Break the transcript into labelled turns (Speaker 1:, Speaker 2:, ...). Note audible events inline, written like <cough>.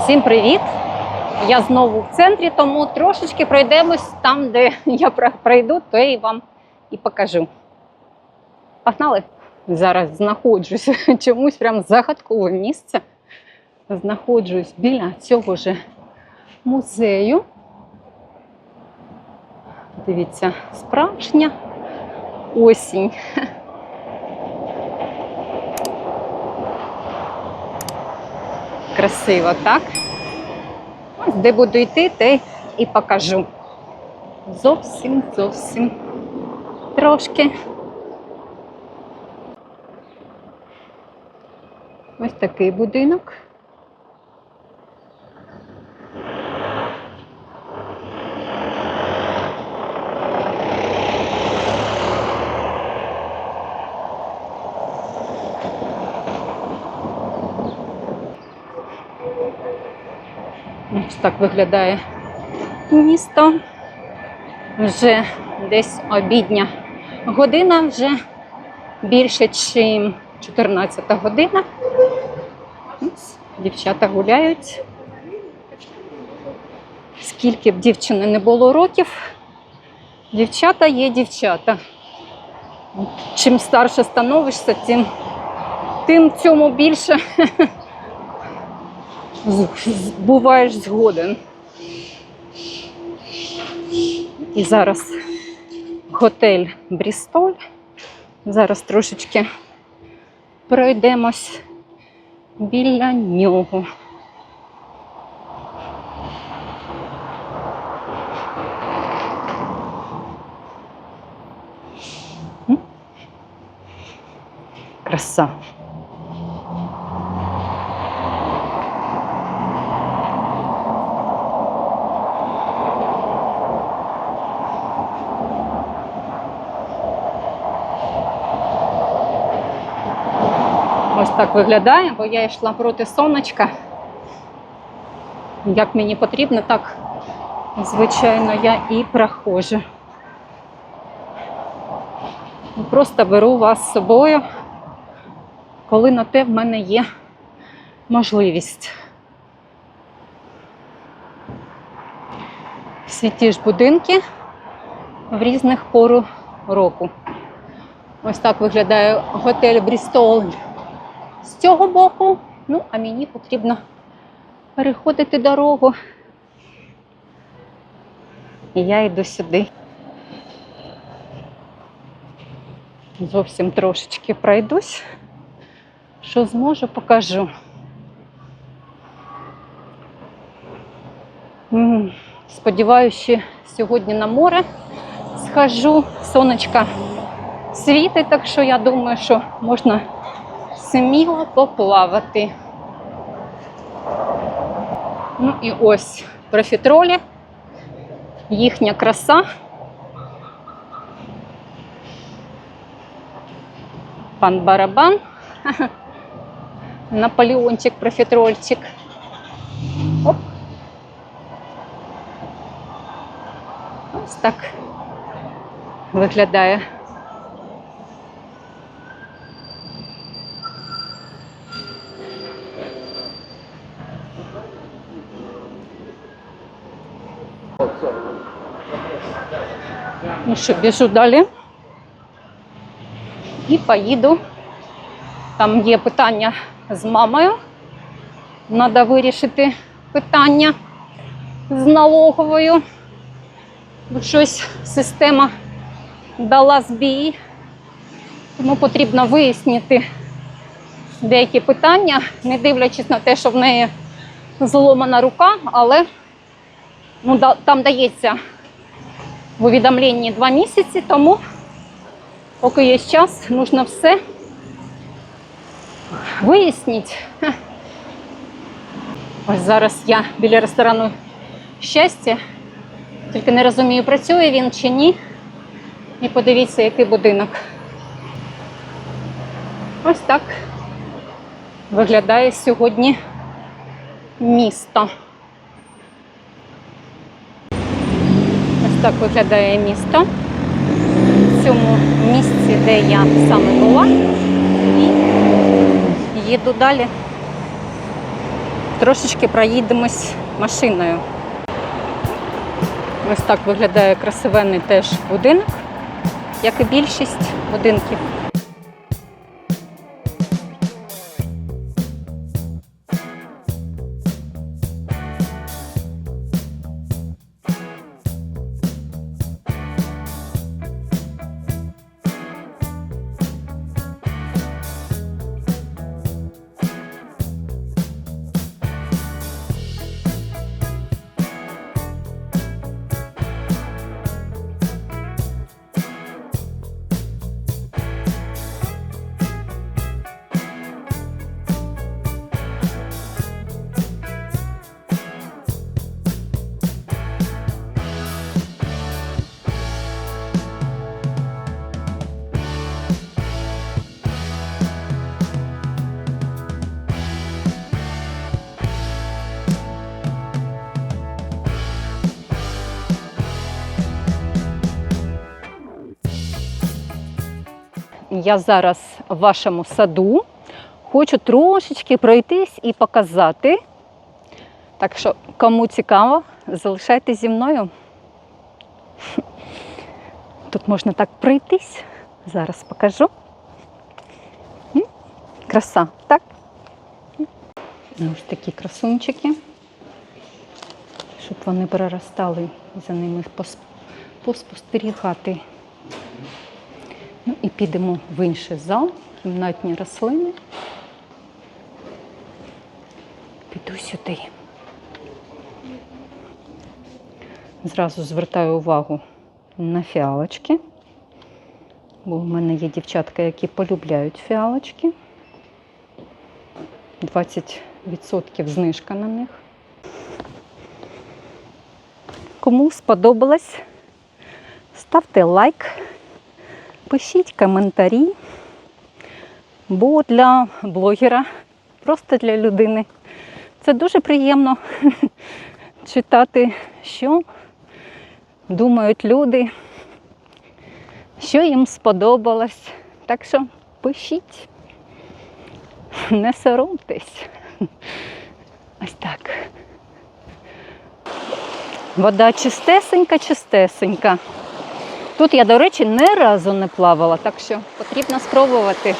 Speaker 1: Всім привіт! Я знову в центрі, тому трошечки пройдемось там, де я про- пройду, то я і вам і покажу. Погнали! Зараз знаходжусь <laughs> чомусь прям загадкове місце. Знаходжусь біля цього ж музею. Дивіться, справжня осінь. Красиво, так? Ось де буду йти, те і покажу. Зовсім, зовсім трошки. Ось такий будинок. Ось так виглядає місто. Вже десь обідня година, вже більше, ніж 14 година. Дівчата гуляють. Скільки б дівчини не було років, дівчата є дівчата. Чим старше становишся, тим, тим цьому більше <laughs> буваєш згоден. І зараз готель Брістоль. Зараз трошечки пройдемось біля нього. Краса. Ось так виглядає, бо я йшла проти сонечка. Як мені потрібно, так, звичайно, я і проходжу. Просто беру вас з собою, коли на те в мене є можливість. Всі ті ж будинки в різних пору року. Ось так виглядає готель Брістол з цього боку. Ну, а мені потрібно переходити дорогу. І я йду сюди. Зовсім трошечки пройдусь. Що зможу, покажу. Сподіваюся, сьогодні на море схожу. Сонечка світить, так що я думаю, що можна сміло поплавати. Ну і ось профітролі, їхня краса. Пан барабан. <laughs> Наполеончик, профітрольчик. Ось так виглядає. Ну що, біжу далі. І поїду. Там є питання з мамою. Треба вирішити питання з налоговою. Бо щось система дала збій. Тому потрібно вияснити деякі питання, не дивлячись на те, що в неї зломана рука, але ну, там дається в увідомленні два місяці, тому поки є час, потрібно все вияснити. Ось зараз я біля ресторану щастя, тільки не розумію, працює він чи ні. І подивіться, який будинок. Ось так виглядає сьогодні місто. Так виглядає місто. В цьому місці, де я саме була. І їду далі. Трошечки проїдемось машиною. Ось так виглядає красивенний теж будинок, як і більшість будинків. Я зараз в вашому саду. Хочу трошечки пройтись і показати. Так що, кому цікаво, залишайтесь зі мною. <laughs> Тут можна так пройтись. Зараз покажу. Краса, так? Ось такі красунчики. Щоб вони переростали за ними пос- поспостерігати. Підемо в інший зал, кімнатні рослини. Піду сюди. Зразу звертаю увагу на фіалочки, бо в мене є дівчатка, які полюбляють фіалочки. 20% знижка на них. Кому сподобалось, ставте лайк. Пишіть коментарі, бо для блогера, просто для людини, це дуже приємно <laughs> читати, що думають люди, що їм сподобалось. Так що пишіть, не соромтесь. <laughs> Ось так. Вода чистесенька, чистесенька. Тут я, до речі, ні разу не плавала, так що потрібно спробувати.